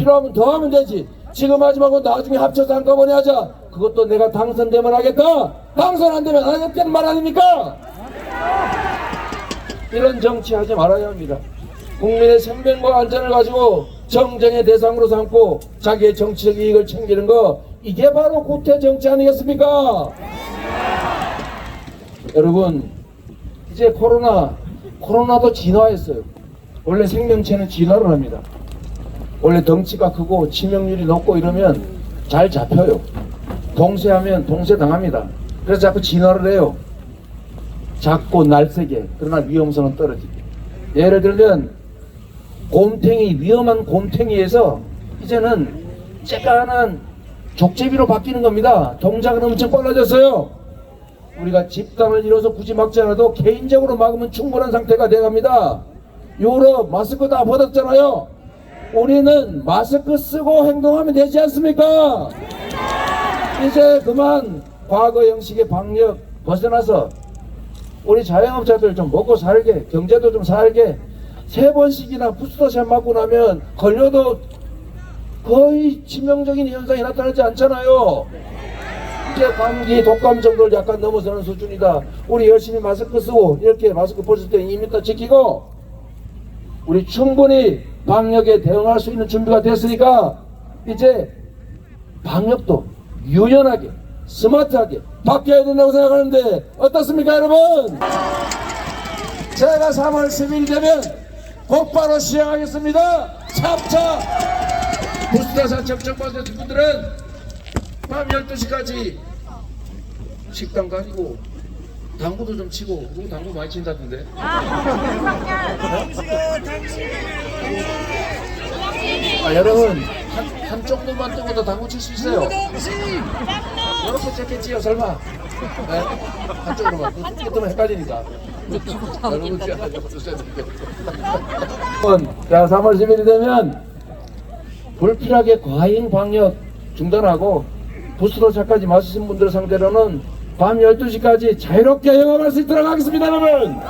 필요하면 더 하면 되지. 지금 하지 말고 나중에 합쳐서 한꺼번에 하자. 그것도 내가 당선되면 하겠다. 당선 안 되면 안 하겠다는 말 아닙니까? 이런 정치 하지 말아야 합니다. 국민의 생명과 안전을 가지고 정쟁의 대상으로 삼고 자기의 정치적 이익을 챙기는 거 이게 바로 구태 정치 아니겠습니까? 여러분 이제 코로나 코로나도 진화했어요. 원래 생명체는 진화를 합니다. 원래 덩치가 크고 치명률이 높고 이러면 잘 잡혀요. 동세하면 동세 당합니다. 그래서 자꾸 진화를 해요. 작고 날쌔게 그러나 위험성은 떨어지게. 예를 들면 곰탱이 위험한 곰탱이에서 이제는 쬐깐한 족제비로 바뀌는 겁니다. 동작은 엄청 빨라졌어요. 우리가 집단을 이뤄서 굳이 막지 않아도 개인적으로 막으면 충분한 상태가 돼갑니다. 유럽 마스크 다 벗었잖아요. 우리는 마스크 쓰고 행동하면 되지 않습니까? 이제 그만 과거 형식의 방역 벗어나서 우리 자영업자들 좀 먹고 살게 경제도 좀 살게 세 번씩이나 부스터샷 맞고 나면 걸려도 거의 치명적인 현상이 나타나지 않잖아요. 이제 감기 독감 정도를 약간 넘어서는 수준이다. 우리 열심히 마스크 쓰고 이렇게 마스크 벗을 때 2m 지키고 우리 충분히 방역에 대응할 수 있는 준비가 됐으니까 이제 방역도 유연하게 스마트하게 바뀌어야 된다고 생각하는데 어떻습니까 여러분? 제가 3월 10일 되면 곧바로 시행하겠습니다. 3차 부스터샷 접종받으신 분들은 밤 12시까지 식당 가지고 당구도 좀 치고 당구 많이 친다던데 아 여러분 한, 한쪽 눈만 뜨고도 당구 칠수 있어요. 이렇게 쳤겠지요 설마? 네? 한쪽으로만. 그때 뜨면 헷갈리니까. 여러분 되겠다 자 3월 10일이 되면 불필요하게 과잉 방역 중단하고 부스터샷까지 맞으신 분들 상대로는 밤 12시까지 자유롭게 영업할 수 있도록 하겠습니다 여러분